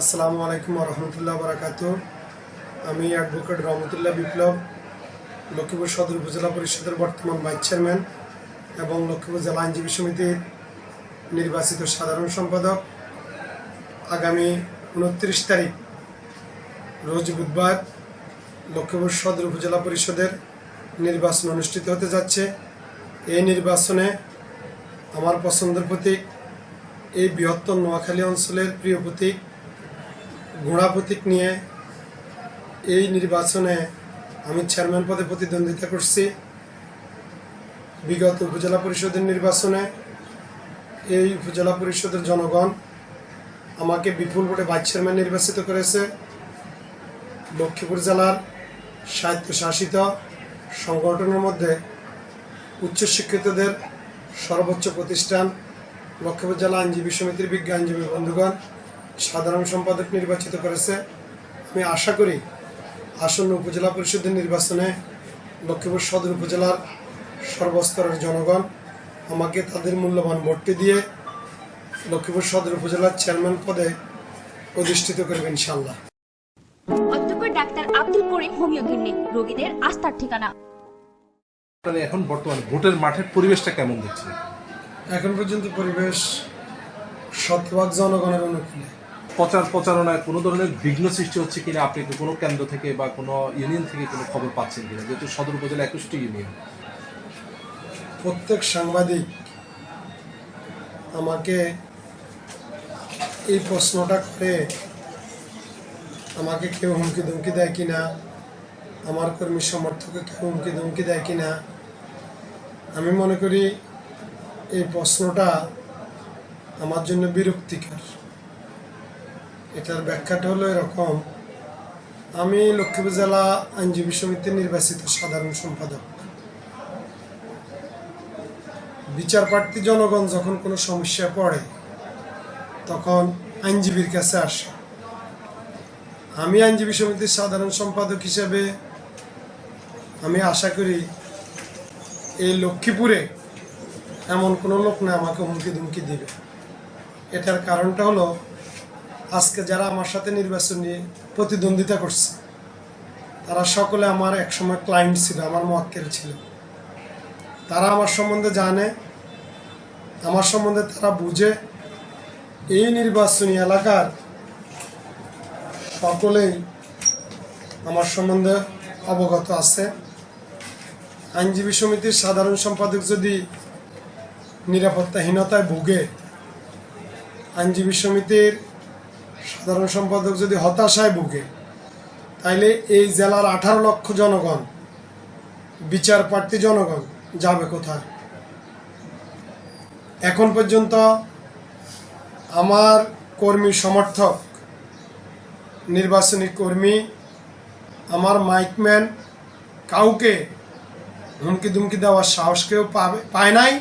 আসসালামু আলাইকুম রহমতুল্লাহ বারাকাত আমি অ্যাডভোকেট রহমতুল্লাহ বিপ্লব, লক্ষ্মীপুর সদর উপজেলা পরিষদের বর্তমান ভাইস চেয়ারম্যান এবং লক্ষ্মীপুর জেলা আইনজীবী সমিতির নির্বাচিত সাধারণ সম্পাদক। আগামী উনত্রিশ তারিখ, রোজ বুধবার লক্ষ্মীপুর সদর উপজেলা পরিষদের নির্বাচন অনুষ্ঠিত হতে যাচ্ছে। এই নির্বাচনে আমার পছন্দের প্রতীক এই বৃহত্তর নোয়াখালী অঞ্চলের প্রিয় প্রতীক ঘোড়া প্রতীক নিয়ে এই নির্বাচনে আমি চেয়ারম্যান পদে প্রতিদ্বন্দ্বিতা করছি। বিগত উপজেলা পরিষদের নির্বাচনে এই উপজেলা পরিষদের জনগণ আমাকে বিপুল ভোটে ভাইস চেয়ারম্যান নির্বাচিত করেছে। লক্ষ্মীপুর জেলার স্বায়ত্তশাসিত সংগঠনের মধ্যে উচ্চশিক্ষিতদের সর্বোচ্চ প্রতিষ্ঠান লক্ষ্মীপুর জেলা আইনজীবী সমিতির বিজ্ঞ আইনজীবী বন্ধুগণ সাধারণ সম্পাদক নির্বাচিত করেছে। আমি আশা করি আসন্ন উপজেলা পরিষদের নির্বাচনে লক্ষ্মীপুর সদর উপজেলার সর্বস্তরের জনগণ আমাকে তাদের মূল্যবান ভোটটি দিয়ে লক্ষ্মীপুর সদর উপজেলার চেয়ারম্যান পদে অধিষ্ঠিত করবে ইনশাল্লাহ অধ্যক্ষ doctor Abdul Karim homeo clinic রোগীদের আস্থার ঠিকানা। এখন বর্তমানে ভোটের মাঠের পরিবেশটা কেমন দেখছেন? এখন পর্যন্ত পরিবেশ শতভাগ জনগণের অনুকূলে। প্রচার প্রচারণায় কোনো ধরনের বিঘ্ন সৃষ্টি হচ্ছে কিনা, আপনি কোনো কেন্দ্র থেকে বা কোনো ইউনিয়ন থেকে কোনো খবর পাচ্ছেন কিনা? যেহেতু সদর উপজেলা একুশটি ইউনিয়ন। প্রত্যেক সাংবাদিক আমাকে এই প্রশ্নটা করে, আমাকে কেউ হুমকি ধুমকি দেয় কিনা, আমার কর্মী সমর্থকে কেউ হুমকি ধুমকি দেয় কিনা, আমি মনে করি এই প্রশ্নটা আমার জন্য বিরক্তিকর। এটার ব্যাখ্যাটা হলো এরকম। আমি লক্ষ্মীপুর জেলা আইনজীবী সমিতির নির্বাচিত সাধারণ সম্পাদক। বিচার প্রার্থী জনগণ যখন কোনো সমস্যা পড়ে, তখন আইনজীবীর কাছে আসে। আমি আইনজীবী সমিতির সাধারণ সম্পাদক হিসেবে আমি আশা করি এই লক্ষ্মীপুরে এমন কোনো লোক না আমাকে হুমকি ধুমকি দিবে। এটার কারণটা হলো আজকে যারা আমার সাথে নির্বাচন নিয়ে প্রতিদ্বন্দ্বিতা করছে, তারা সকলে আমার একসময় ক্লায়েন্ট ছিল, আমার মোয়াক্কেল ছিল। তারা আমার সম্বন্ধে জানে, আমার সম্বন্ধে তারা বুঝে। এই নির্বাচনী এলাকার সকলেই আমার সম্বন্ধে অবগত আছে। আইনজীবী সমিতির সাধারণ সম্পাদক যদি নিরাপত্তাহীনতায় ভুগে, আইনজীবী সমিতির সাধারণ সম্পাদক যদি হতাশায় ভুগে, তাইলে এই জেলার আঠারো লক্ষ জনগণ, বিচার প্রার্থী জনগণ যাবে কোথায়? এখন পর্যন্ত আমার কর্মী সমর্থক, নির্বাচনী কর্মী, আমার মাইকম্যান কাউকে হুমকি দুমকি দেওয়ার সাহস কেউ পাবে, পায় নাই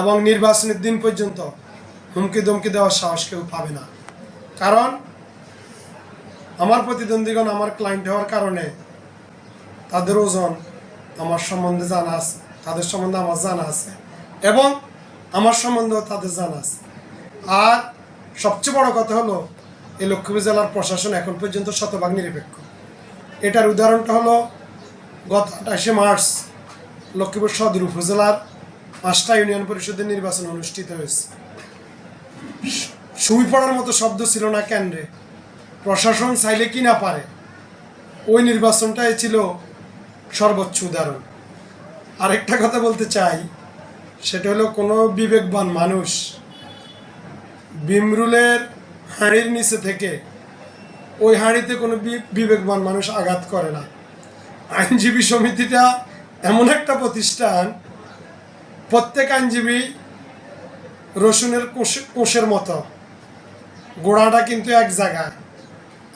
এবং নির্বাচনের দিন পর্যন্ত হুমকি দুমকি দেওয়ার সাহস কেউ পাবে না। কারণ আমার প্রতিদ্বন্দ্বীগণ আমার ক্লায়েন্ট হওয়ার কারণে তাদের ওজন আমার সম্বন্ধে জানা আছে, তাদের সম্বন্ধে আমার জানা আছে এবং আমার সম্বন্ধেও তাদের জানা আছে। আর সবচেয়ে বড় কথা হলো, এই লক্ষ্মীপুর জেলার প্রশাসন এখন পর্যন্ত শতভাগ নিরপেক্ষ। এটার উদাহরণটা হলো, গত আঠাশে মার্চ লক্ষ্মীপুর সদর উপজেলার পাঁচটা ইউনিয়ন পরিষদের নির্বাচন অনুষ্ঠিত হয়েছে। সুই পড়ার মতো শব্দ ছিল না কেন্দ্রে প্রশাসন চাইলে কি না পারে? ওই নির্বাচনটাই ছিল সর্বোচ্চ উদাহরণ। আরেকটা কথা বলতে চাই, সেটা হলো কোনো বিবেকবান মানুষ বিমরুলের হাঁড়ির নিচে থেকে ওই হাঁড়িতে কোনো বিবেকবান মানুষ আঘাত করে না। আইনজীবী সমিতিটা এমন একটা প্রতিষ্ঠান, প্রত্যেক আইনজীবী রসুনের কোষে- কোষের মতো। গোড়াটা কিন্তু এক জায়গায়।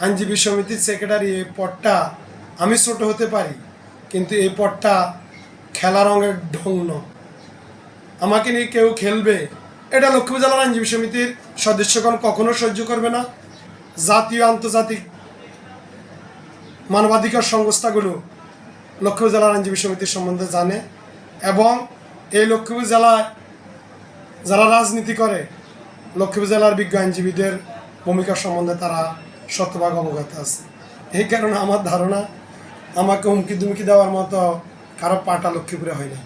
আইনজীবী সমিতির সেক্রেটারি এই পদটা আমি ছোট হতে পারি, কিন্তু এই পদটা খেলা রঙের ঢঙ্গ আমাকে নিয়ে কেউ খেলবে, এটা লক্ষ্মীপুর জেলার আইনজীবী সমিতির সদস্যগণ কখনো সহ্য করবে না। জাতীয় আন্তর্জাতিক মানবাধিকার সংস্থাগুলো লক্ষ্মীপুর জেলার আইনজীবী সমিতির সম্বন্ধে জানে এবং এই লক্ষ্মীপুর জেলায় যারা রাজনীতি করে লক্ষ্মীপুর জেলার বিজ্ঞ আইনজীবীদের ভূমিকা সম্বন্ধে তারা শতভাগ অবগত আছে। এই কারণে আমার ধারণা, আমাকে হুমকি দুমকি দেওয়ার মতো কারও পাটা লক্ষ্মীপুরে হয় না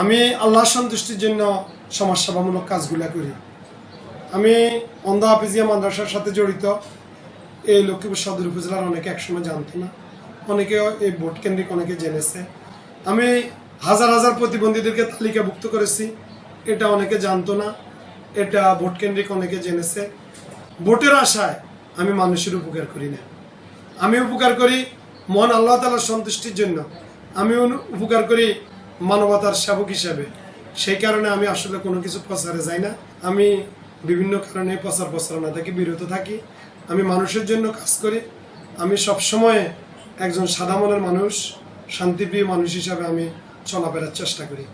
আমি আল্লাহ সন্তুষ্টির জন্য সমাজসেবামূলক কাজগুলা করি। আমি অন্ধ হাফিজিয়া মাদ্রাসার সাথে জড়িত। এই লক্ষ্মীপুর সদর উপজেলার অনেকে একসময় জানতো না। অনেকে এই ভোট কেন্দ্রিক অনেকে জেনেছে। আমি হাজার হাজার প্রতিবন্ধীদেরকে তালিকাভুক্ত করেছি। এটা অনেকে জানতো না। এটা ভোট কেন্দ্রিক অনেকে জেনেছে। ভোটের আশায় আমি মানুষের উপকার করি না। আমি উপকার করি মন আল্লাহ তালার সন্তুষ্টির জন্য। আমি উপকার করি মানবতার সেবক হিসাবে। সেই কারণে আমি আসলে কোনো কিছু প্রচারে যাই না। আমি বিভিন্ন কারণে প্রচার প্রচারণা থেকে বিরত থাকি। আমি মানুষের জন্য কাজ করি। আমি সবসময় একজন সাদা মনের মানুষ, শান্তিপ্রিয় মানুষ হিসাবে আমি চলাফেরার চেষ্টা করি।